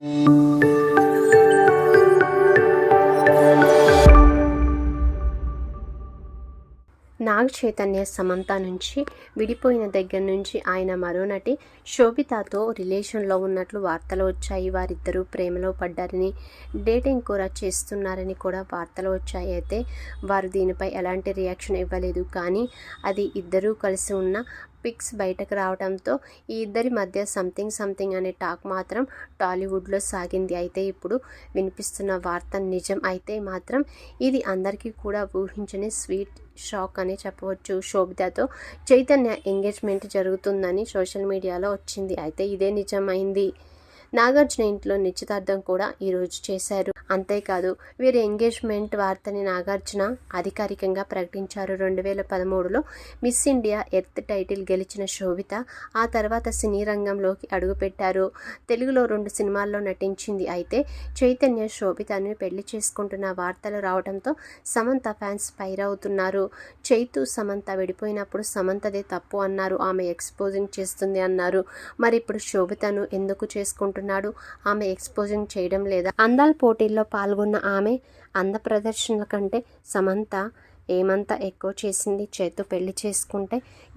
నాగ్ చైతన్య సమంత నుంచి విడిపోయిన దగ్గర నుంచి ఆయన మరో నటి శోభితతో రిలేషన్లో ఉన్నట్లు వార్తలు వచ్చాయి. వారిద్దరూ ప్రేమలో పడ్డారని డేటింగ్ కూడా చేస్తున్నారని కూడా వార్తలు వచ్చాయి. అయితే వారు దీనిపై ఎలాంటి రియాక్షన్ ఇవ్వలేదు. కానీ అది ఇద్దరూ కలిసి ఉన్న పిక్స్ బయటకు రావడంతో ఈ ఇద్దరి మధ్య సంథింగ్ సంథింగ్ అనే టాక్ మాత్రం టాలీవుడ్లో సాగింది. అయితే ఇప్పుడు వినిపిస్తున్న వార్త నిజం అయితే మాత్రం ఇది అందరికీ కూడా ఊహించని స్వీట్ షాక్ అని చెప్పవచ్చు. శోభితతో చైతన్య ఎంగేజ్మెంట్ జరుగుతుందని సోషల్ మీడియాలో వచ్చింది. అయితే ఇదే నిజమైంది. నాగార్జున ఇంట్లో నిశ్చితార్థం కూడా ఈరోజు చేశారు. అంతేకాదు వీరి ఎంగేజ్మెంట్ వార్తని నాగార్జున అధికారికంగా ప్రకటించారు. రెండు వేల పదమూడులో మిస్ ఇండియా ఎర్త్ టైటిల్ గెలిచిన శోభిత ఆ తర్వాత సినీ రంగంలోకి అడుగుపెట్టారు. తెలుగులో రెండు సినిమాల్లో నటించింది అయితే చైతన్య శోభితను పెళ్ళి చేసుకుంటున్న వార్తలు రావడంతో సమంత ఫ్యాన్స్ ఫైర్ అవుతున్నారు. చైతు సమంత విడిపోయినప్పుడు సమంతదే తప్పు అన్నారు. ఆమె ఎక్స్పోజింగ్ చేస్తుంది అన్నారు. మరి ఇప్పుడు శోభితను ఎందుకు చేసుకుంటున్నాడు ఆమె ఎక్స్పోజింగ్ చేయడం లేదా అందాల పోటీల్లో పాల్గొన్న ఆమె అంద ప్రదర్శనల కంటే సమంత ఏమంత ఎక్కువ చేసింది చేతు పెళ్ళి చేసుకుంటే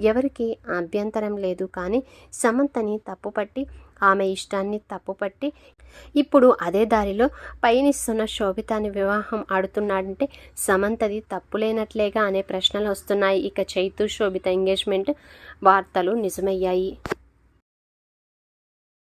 ఎవరికి అభ్యంతరం లేదు. కానీ సమంతని తప్పుపట్టి ఆమె ఇష్టాన్ని తప్పుపట్టి ఇప్పుడు అదే దారిలో పయనిస్తున్న శోభితాని వివాహం ఆడుతున్నాడంటే సమంతది తప్పులేనట్లేగా అనే ప్రశ్నలు వస్తున్నాయి. ఇక చైతు శోభిత ఎంగేజ్మెంట్ వార్తలు నిజమయ్యాయి.